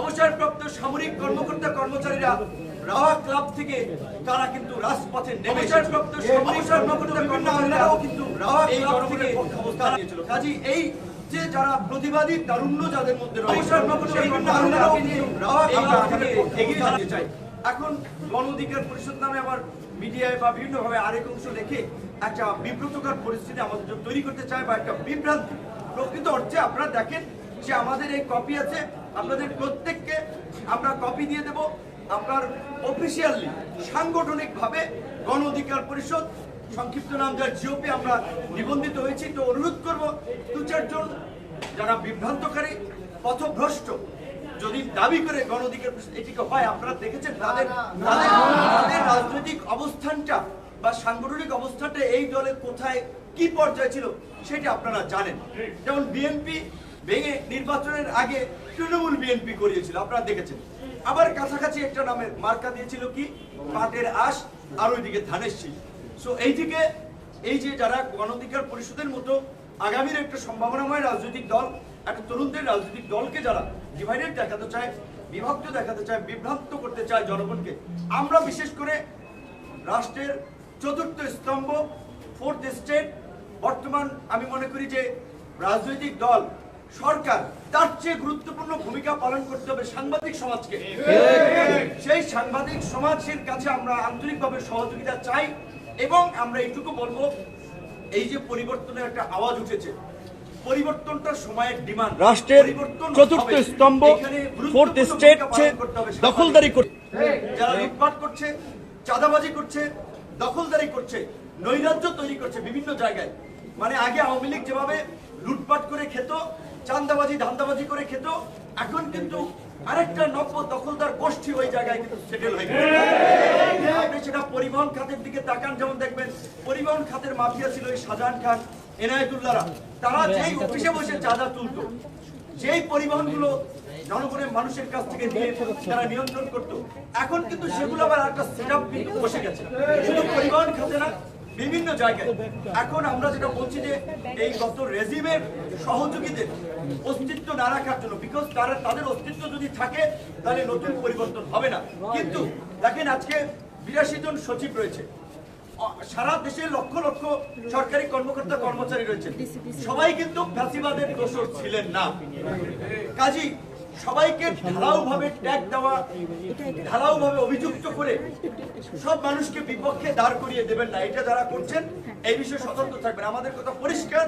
অবসরপ্রাপ্ত সামরিক কর্মকর্তা কর্মচারীরা রাওয়া ক্লাব থেকে তারা কিন্তু রাজপথে নেমে অবসরপ্রাপ্ত সামরিক কর্মকর্তা কর্মচারীরাও কিন্তু রাওয়া ক্লাব থেকে অবস্থান নিয়েছিল। কাজী এই যে যারা প্রতিবাদী তারুণ্য যাদের মধ্যে রয়েছে এখন গণ অধিকার পরিষদ নামে আবার মিডিয়ায় বা বিভিন্ন ভাবে আরেক অংশ লেখে একটা বিব্রতকর পরিস্থিতি আমাদের তৈরি করতে চায় বা একটা বিভ্রান্তি প্রকৃত অর্থে আপনারা দেখেন যে আমাদের এই কপি আছে। আপনাদের প্রত্যেককে আমরা কপি দিয়ে দেব। আপনার অফিসিয়ালি সাংগঠনিক ভাবে গণ অধিকার পরিষদ সংক্ষিপ্ত নাম যার জিওপি আমরা নিবন্ধিত হয়েছি। তো অনুরোধ করব দু চারজন যারা বিভ্রান্তকারী পথভ্রষ্ট যদি দাবি করে গণ অধিকার পরিষদ এটিকে হয় আপনারা দেখেছেন তাদের তাদের তাদের রাজনৈতিক অবস্থানটা বা সাংগঠনিক অবস্থানটা এই দলের কোথায় কি পর্যায়ে ছিল সেটা আপনারা জানেন। যেমন বিএনপি ভেঙে নির্বাচনের আগে তৃণমূল বিএনপি করিয়েছিল। আপনারা দেখেছেন। আবার কাছাকাছি একটা নামের মার্কা দিয়েছিল কি? পাটের আশ আর ওইদিকে ধানের শীষ সো এইদিকে এই যে যারা গণ অধিকার পরিষদের মতো আগামীর একটা সম্ভাবনাময় রাজনৈতিক দল, একটা তরুণদের রাজনৈতিক দলকে যারা ডিভাইডেড দেখাতে চায়, বিভক্ত দেখাতে চায়, বিভ্রান্ত করতে চায় জনগণকে, আমরা বিশেষ করে রাষ্ট্রের চতুর্থ স্তম্ভ ফোর্থ স্টেট বর্তমান আমি মনে করি যে রাজনৈতিক দল সরকার তার চেয়ে গুরুত্বপূর্ণ ভূমিকা পালন করতে হবে সাংবাদিক সমাজকে। সেই সাংবাদিক সমাজের কাছে আমরা আন্তরিকভাবে সহযোগিতা চাই এবং আমরা এইটুকু বলব এই যে পরিবর্তনের একটা আওয়াজ উঠেছে পরিবর্তনটা সময়ের ডিমান্ড রাষ্ট্রের চতুর্থ স্তম্ভ, এখানে গুরুত্বপূর্ণ fourth ভূমিকা state পালন হচ্ছে করতে হবে দখলদারি করছে। যারা লুটপাট করছে চাঁদাবাজি করছে দখলদারি করছে নৈরাজ্য তৈরি করছে বিভিন্ন জায়গায়। মানে আগে আওয়ামী লীগ যেভাবে লুটপাট করে খেত চাঁদাবাজি, ধান্দাবাজি করে খেত। এখন কিন্তু আরেকটা নব্য দখলদার গোষ্ঠী ওই জায়গায় কিন্তু সেটেল হয়ে গেছে। আপনি সেটা পরিবহন খাতের দিকে তাকান, যেমন দেখবেন পরিবহন খাতের মাফিয়া ছিল ওই শাহজাহান খান, এনায়েতুল্লাহরা। তারা যেই অফিসে বসে চাঁদা তুলতো, যেই পরিবহনগুলো জনগণের মানুষের কাছ থেকে নিয়ে তারা নিয়ন্ত্রণ করতো, এখন কিন্তু সেগুলো আবার একটা সেট আপ বসে গেছে। শুধু পরিবহন খাতে না বিভিন্ন জায়গায়। এখন আমরা যেটা বলছি যে এই গত রেজিমের সহযোগীদের অস্তিত্ব না রাখার জন্য বিকজ তারা তাদের অস্তিত্ব যদি থাকে, তাহলে নতুন পরিবর্তন হবে না। কিন্তু দেখেন আজকে বিরাশি জন সচিব রয়েছে। সারা দেশে লক্ষ লক্ষ সরকারি কর্মকর্তা, কর্মচারী রয়েছেন সবাই কিন্তু ফ্যাসিবাদের দোষর ছিলেন না। কাজী সবাইকে ঢালাও ভাবে ট্যাগ দেওয়া ঢালাও ভাবে অভিযুক্ত করে সব মানুষকে বিপক্ষে দাঁড় করিয়ে দেবেন না, এটা যারা করছেন, এই বিষয়ে সতর্ক থাকবেন। আমাদের কথা পরিষ্কার,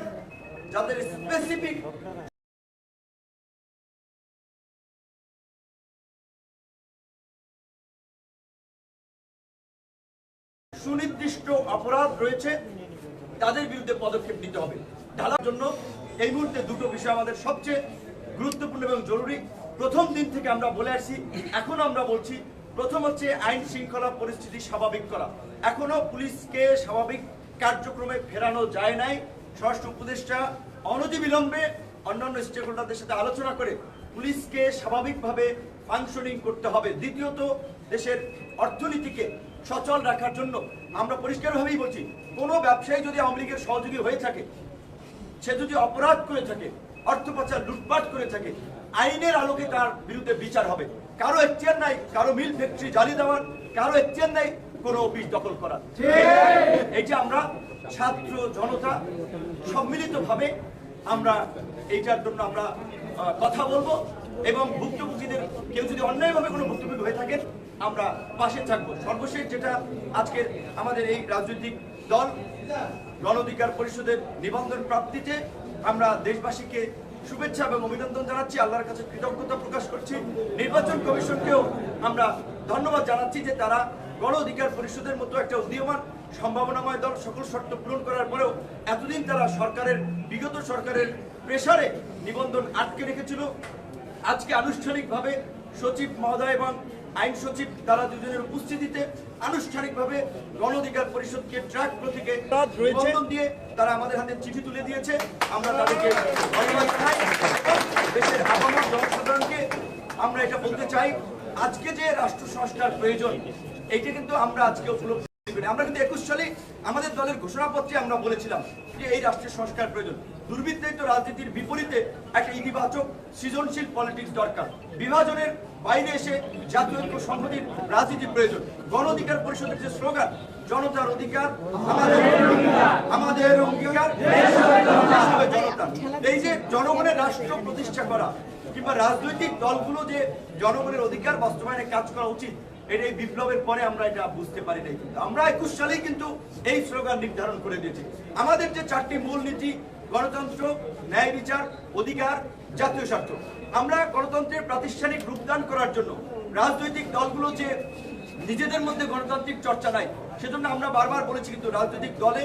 যাদের স্পেসিফিক সুনির্দিষ্ট অপরাধ রয়েছে, তাদের বিরুদ্ধে পদক্ষেপ নিতে হবে। ঢালার জন্য এই মুহূর্তে দুটো বিষয় আমাদের সবচেয়ে গুরুত্বপূর্ণ এবং জরুরি। প্রথম দিন থেকে আমরা বলে আসি এখন আমরা বলছি, প্রথম হচ্ছে আইন শৃঙ্খলা পরিস্থিতি স্বাভাবিক করা। এখনও পুলিশকে স্বাভাবিক কার্যক্রমে ফেরানো যায় নাই। স্বরাষ্ট্র উপদেষ্টা অনতিবিলম্বে অন্যান্য স্টেক হোল্ডারদের সাথে আলোচনা করে পুলিশকে স্বাভাবিকভাবে ফাংশনিং করতে হবে। দ্বিতীয়ত, দেশের অর্থনীতিকে সচল রাখার জন্য আমরা পরিষ্কারভাবেই বলছি, কোনো ব্যবসায়ী যদি আওয়ামী লীগের সহযোগী হয়ে থাকে, সে যদি অপরাধ করে থাকে অর্থ পাচার লুটপাট করে থাকে। আইনের আলোকে তার বিরুদ্ধে বিচার হবে। কারও এখতিয়ার নাই কারও মিল ফ্যাক্টরি জ্বালিয়ে দেওয়ার কারও এখতিয়ার নাই কোনো অফিস দখল করার। এই যে আমরা ছাত্র জনতা সম্মিলিতভাবে আমরা এইটার জন্য আমরা কথা বলব এবং ভুক্তভোগীদের কেউ যদি অন্যায়ভাবে কোনো ভুক্তভোগী হয়ে থাকেন আমরা পাশে থাকব। সর্বশেষ যেটা আজকের আমাদের এই রাজনৈতিক দল গণ অধিকার পরিষদের নিবন্ধন প্রাপ্তিতে আমরা দেশবাসীকে শুভেচ্ছা এবং অভিনন্দন জানাচ্ছি, আল্লাহর কাছে কৃতজ্ঞতা প্রকাশ করছি। নির্বাচন কমিশনকেও আমরা ধন্যবাদ জানাচ্ছি যে তারা গণ অধিকার পরিষদের মতো একটা উদীয়মান, সম্ভাবনাময় দল সকল শর্ত পূরণ করার পরেও এতদিন তারা সরকারের, বিগত সরকারের প্রেসারে নিবন্ধন আটকে রেখেছিল। আজকে আনুষ্ঠানিকভাবে সচিব মহোদয় এবং আইন সচিব তারা দুজনের উপস্থিতিতে আনুষ্ঠানিকভাবে গণ অধিকার পরিষদকে ট্রাক প্রতীকে বন্ধন দিয়ে তারা আমাদের হাতে চিঠি তুলে দিয়েছে। আমরা তাদেরকে ধন্যবাদ জানাই। দেশের আপামর জনসাধারণকে আমরা এটা বলতে চাই আজকে যে রাষ্ট্র সংস্কার প্রয়োজন এইটা কিন্তু আমরা আজকে উপলব্ধি আমরা কিন্তু একুশ সালে আমাদের দলের ঘোষণাপত্রে আমরা বলেছিলাম যে এই রাষ্ট্রের সংস্কার প্রয়োজন। দুর্বৃত্তায়িত রাজনীতির বিপরীতে একটা ইতিবাচক সৃজনশীল পলিটিক্স দরকার। বিভাজনের বাইরে এসে জাতীয় সংহতির রাজনীতি প্রয়োজন। গণ অধিকার পরিষদের যে স্লোগান জনতার অধিকার আমাদের অঙ্গীকার, এই যে জনগণের রাষ্ট্র প্রতিষ্ঠা করা কিংবা রাজনৈতিক দলগুলো যে জনগণের অধিকার বাস্তবায়নে কাজ করা উচিত এই বিপ্লবের পরে আমরা এটা বুঝতে পারি নাই কিন্তু। আমরা একুশ সালেই কিন্তু এই স্লোগান নির্ধারণ করে দিয়েছি। আমাদের যে চারটি মূলনীতি গণতন্ত্র, ন্যায় বিচার, অধিকার, জাতীয় স্বার্থ। আমরা গণতন্ত্রের প্রাতিষ্ঠানিক রূপদান করার জন্য রাজনৈতিক দলগুলো যে নিজেদের মধ্যে গণতান্ত্রিক চর্চা নাই, সেজন্য আমরা বারবার বলেছি কিন্তু রাজনৈতিক দলে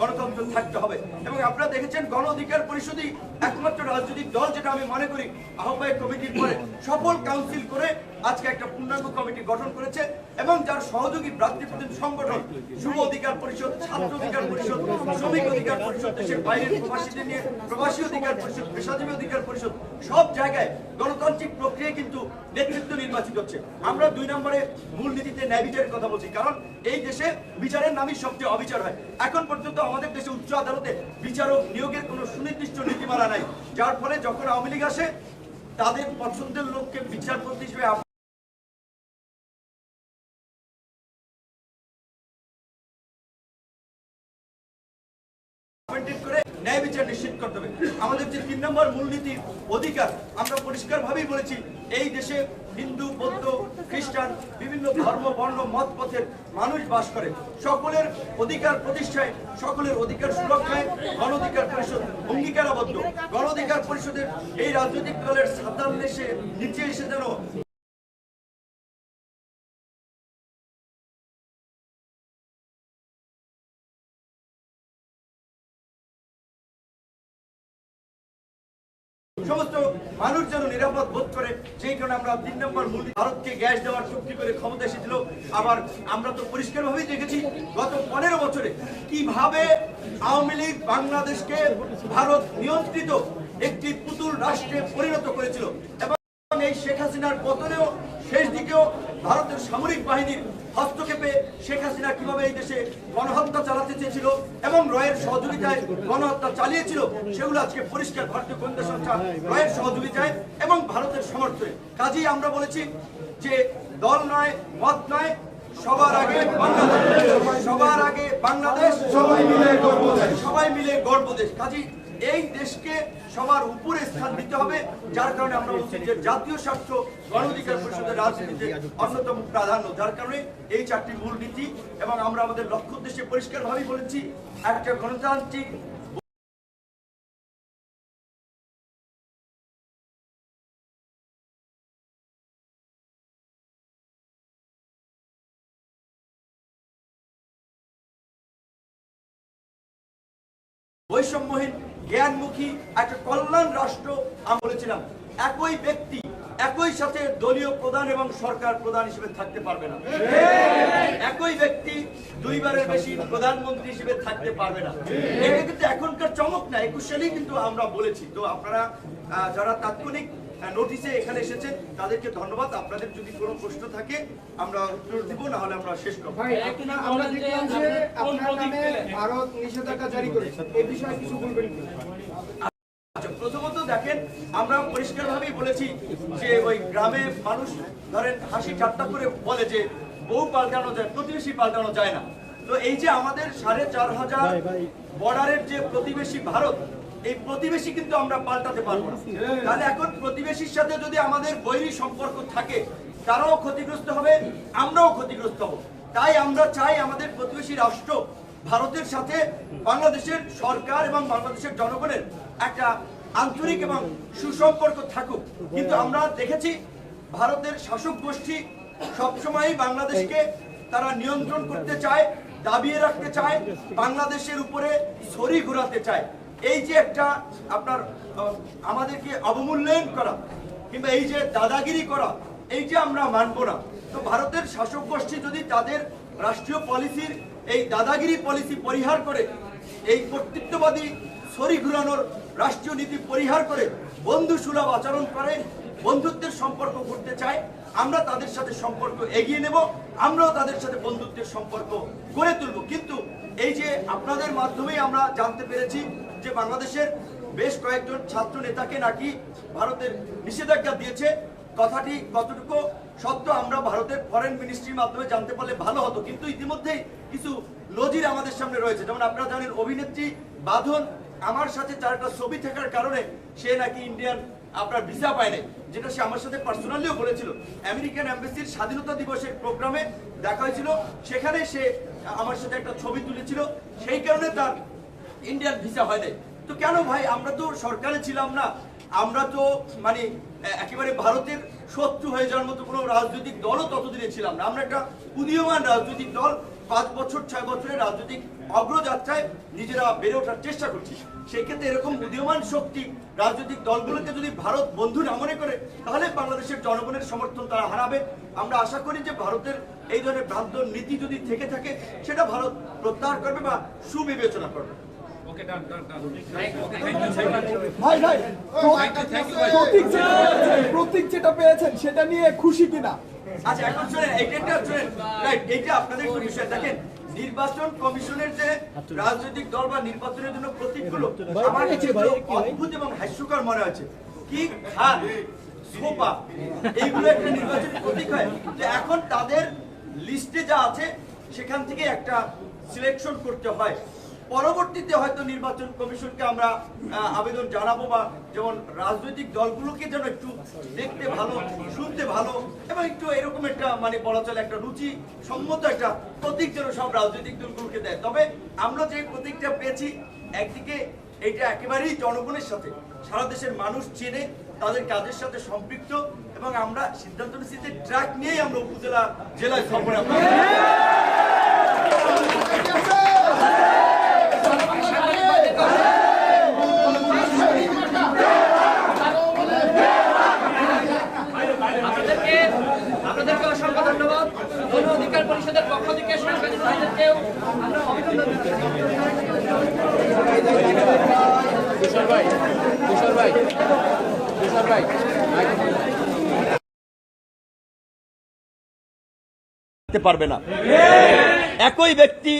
গণতন্ত্র থাকতে হবে। এবং আপনারা দেখেছেন গণ অধিকার পরিষদই একমাত্র রাজনৈতিক দল যেটা আমি মনে করি আহ্বায়ক কমিটির পরে সফল কাউন্সিল করে আজকে একটা পূর্ণাঙ্গ কমিটি গঠন করেছে এবং যার সহযোগী প্রার্থীপ্রতিনিধি সংগঠন, যুব অধিকার পরিষদ, ছাত্র অধিকার পরিষদ, শ্রমিক অধিকার পরিষদ, দেশের বাইরের প্রবাসীদের নিয়ে, প্রবাসী অধিকার পরিষদ, পেশাজীবী অধিকার পরিষদ, সব জায়গায় গণতান্ত্রিক প্রক্রিয়ায় কিন্তু নেতৃত্ব নির্বাচিত হচ্ছে। আমরা দুই নম্বরে মূলনীতিতে ন্যায় বিচারের কথা বলছি, কারণ এই দেশে বিচারের নামই সবচেয়ে অবিচার হয়। এখন পর্যন্ত আমাদের দেশে উচ্চ আদালতে বিচারক নিয়োগের কোনো সুনির্দিষ্ট নীতিমালা নাই, যার ফলে যখন আওয়ামী লীগ আসে, তাদের পছন্দের লোককে বিচারপতি হিসেবে নিশ্চিত করতে হবে। আমাদের যে তিন নম্বর মূলনীতি অধিকার, আমরা পরিষ্কার ভাবেই বলেছি, এই দেশে হিন্দু, বৌদ্ধ, খ্রিস্টান, বিভিন্ন ধর্ম, বর্ণ, মত পথের মানুষ বাস করে। সকলের অধিকার প্রতিষ্ঠায়, সকলের অধিকার সুরক্ষায় গণ অধিকার পরিষদ অঙ্গীকারাবদ্ধ। গণ অধিকার পরিষদের এই রাজনৈতিক দলের সাতাল দেশে নিচে এসে যেন আমরা তিন নম্বর মূল ভারতকে গ্যাস দেওয়ার চুক্তি করে ক্ষমতা এসেছিল। আবার আমরা তো পরিষ্কার ভাবেই দেখেছি গত পনেরো বছরে কীভাবে আওয়ামী লীগ বাংলাদেশকে ভারত নিয়ন্ত্রিত একটি পুতুল রাষ্ট্রে পরিণত করেছিল। এবং এই শেখ হাসিনার পতনেও শেষ দিকেও ভারতের সামরিক বাহিনীর হস্তক্ষেপে শেখ হাসিনা কীভাবে এই দেশে গণহত্যা চালাতে চেয়েছিল এবং রয়ের সহযোগিতায় গণহত্যা চালিয়েছিল, সেগুলো আজকে পরিষ্কার ভারতীয় গোয়েন্দা সংস্থা রয়ের সহযোগিতায় এবং ভারতের সমর্থনে। কাজেই আমরা বলেছি যে দল নয়, মত নয়, সবার আগে বাংলাদেশ। সবার আগে বাংলাদেশ। সবাই মিলে গর্বদেশ সবাই মিলে গর্বদেশ কাজী এই দেশকে সবার উপরে স্থান দিতে হবে, যার কারণে আমরা বলছি যে জাতীয় স্বার্থ গণ অধিকার পরিষদের রাজনীতিতে অন্যতম প্রাধান্য, যার কারণে এই চারটি মূল নীতি এবং আমরা আমাদের লক্ষ্য উদ্দেশ্যে পরিষ্কারভাবেই বলেছি, একটা গণতান্ত্রিক বৈষম্যহীন জ্ঞানমুখী একটা কল্যাণ রাষ্ট্র আমি বলেছিলাম। একই ব্যক্তি, একই সাথে দলীয় প্রধান এবং সরকার প্রধান হিসেবে থাকতে পারবে না। একই ব্যক্তি দুইবারের বেশি প্রধানমন্ত্রী হিসেবে থাকতে পারবে না। এটা কিন্তু এখনকার চমক না, একুশ সালেই কিন্তু আমরা বলেছি। তো আপনারা যারা তাৎক্ষণিক নোটিশে এখানে এসেছেন তাদেরকে ধন্যবাদ। আপনাদের যদি কোনো প্রশ্ন থাকে আমরা উত্তর দিব না হলে আমরা শেষ করব। ভাই আপনার আমরা দেখলাম যে আপনার নামে ভারত নিষেধাজ্ঞা জারি করেছে। এই বিষয়ে কিছু বলবেন কি? আচ্ছা, প্রথমত দেখেন আমরা পরিষ্কারভাবেই বলেছি যে ওই গ্রামে মানুষ ধরেন হাসি ঠাট্টা করে বলে যে বউ পাল্টানো যায় প্রতিবেশী পাল্টানো যায় না। তো এই যে আমাদের সাড়ে চার হাজার বর্ডারের যে প্রতিবেশী ভারত এই প্রতিবেশী কিন্তু আমরা পাল্টাতে পারব না। তাহলে এখন প্রতিবেশীর সাথে যদি আমাদের বৈরী সম্পর্ক থাকে, তারাও ক্ষতিগ্রস্ত হবে, আমরাও ক্ষতিগ্রস্ত হব। তাই আমরা চাই আমাদের প্রতিবেশী রাষ্ট্র ভারতের সাথে বাংলাদেশের সরকার এবং বাংলাদেশের জনগণের একটা আন্তরিক এবং সুসম্পর্ক থাকুক। কিন্তু আমরা দেখেছি ভারতের শাসক গোষ্ঠী সবসময়ই বাংলাদেশকে তারা নিয়ন্ত্রণ করতে চায়, দাবিয়ে রাখতে চায়, বাংলাদেশের উপরে ছড়ি ঘোরাতে চায়। এই যে একটা আপনার আমাদেরকে অবমূল্যায়ন করা, কিংবা এই যে দাদাগিরি করা, এই যে আমরা মানব না। তো ভারতের শাসক গোষ্ঠী যদি তাদের রাষ্ট্রীয় পলিসির এই দাদাগিরি পলিসি পরিহার করে, এই কর্তৃত্ববাদী ছড়ি ঘুরানোর রাষ্ট্রীয় নীতি পরিহার করে বন্ধু সুলভ আচরণ করে, বন্ধুত্বের সম্পর্ক করতে চায়, আমরা তাদের সাথে সম্পর্ক এগিয়ে নেব, আমরাও তাদের সাথে বন্ধুত্বের সম্পর্ক গড়ে তুলব। কিন্তু এই যে আপনাদের মাধ্যমেই আমরা জানতে পেরেছি যে বাংলাদেশের বেশ কয়েকজন ছাত্র নেতাকে নাকি ভারতের নিষেধাজ্ঞা দিয়েছে, কথাটি কতটুকু সত্য আমরা ভারতের ফরেন মিনিস্ট্রির মাধ্যমে জানতে পারলে ভালো হতো। কিন্তু ইতিমধ্যেই কিছু নজির আমাদের সামনে রয়েছে। যেমন আপনারা জানেন, অভিনেত্রী বাঁধন আমার সাথে চারটা ছবি থাকার কারণে সে নাকি ইন্ডিয়ান আপনার ভিসা পায় নাই, যেটা সে আমার সাথে পার্সোনালিও বলেছিল। আমেরিকান অ্যাম্বাসির স্বাধীনতা দিবসের প্রোগ্রামে দেখা হয়েছিল। সেখানে সে আমার সাথে একটা ছবি তুলেছিল। সেই কারণে তার ইন্ডিয়ান ভিসা হয় নাই। তো কেন ভাই? আমরা তো সরকারে ছিলাম না। আমরা তো মানে একেবারে ভারতের শত্রু হয়ে যাওয়ার মতো কোনো রাজনৈতিক দলও ততদিনে ছিলাম না। আমরা একটা উদীয়মান রাজনৈতিক দল, পাঁচ বছর, ছয় বছরের রাজনৈতিক অগ্রযাত্রায় নিজেরা বেড়ে ওঠার চেষ্টা করছি। সেই ক্ষেত্রে এরকম উদীয়মান শক্তি রাজনৈতিক দলগুলোকে যদি ভারত বন্ধু না মনে করে, তাহলে বাংলাদেশের জনগণের সমর্থন তারা হারাবে। আমরা আশা করি যে ভারতের এই ধরনের ভ্রান্ত নীতি যদি থেকে থাকে, সেটা ভারত প্রত্যাহার করবে বা সুবিবেচনা করবে। ভাই ভাই প্রতীক যেটা পেয়েছেন, প্রতীক যেটা পেয়েছেন সেটা নিয়ে খুশি কিনা? আচ্ছা এখন শুনেন এইটা শুনেন রাইট এইটা আপনাদের একটু বিষয় দেখেন নির্বাচন কমিশনের যে রাজনৈতিক দল বা নির্বাচনের জন্য প্রতীকগুলো আমার কাছে অদ্ভুত এবং হাস্যকর মনে হচ্ছে কি খান সোপা এইগুলো একটা নির্বাচনী প্রতীক হয়। যে এখন তাদের লিস্টে যা আছে সেখান থেকে একটা সিলেকশন করতে হয়। পরবর্তীতে হয়তো নির্বাচন কমিশনকে আমরা আবেদন জানাব বা যেমন রাজনৈতিক দলগুলোকে যেন একটু দেখতে ভালো, শুনতে ভালো এবং একটু এরকম একটা মানে বলা চলে একটা রুচি সম্মত একটা প্রতীক যেন সব রাজনৈতিক দলগুলোকে দেয়। তবে আমরা যে প্রতীকটা পেয়েছি, একদিকে এটা একেবারেই জনগণের সাথে, সারা দেশের মানুষ চেনে, তাদের কাজের সাথে সম্পৃক্ত এবং আমরা সিদ্ধান্ত নিচ্ছি যে ট্রাক নিয়েই আমরা উপজেলা, জেলায় সফরে আমরা আপনাদেরকে আপনাদেরকে অসংখ্য ধন্যবাদ গণ অধিকার পরিষদের পক্ষ থেকে সরকারি ভাইদেরকেও আমরা অভিনন্দন জানাই। করতে পারবে না একই ব্যক্তি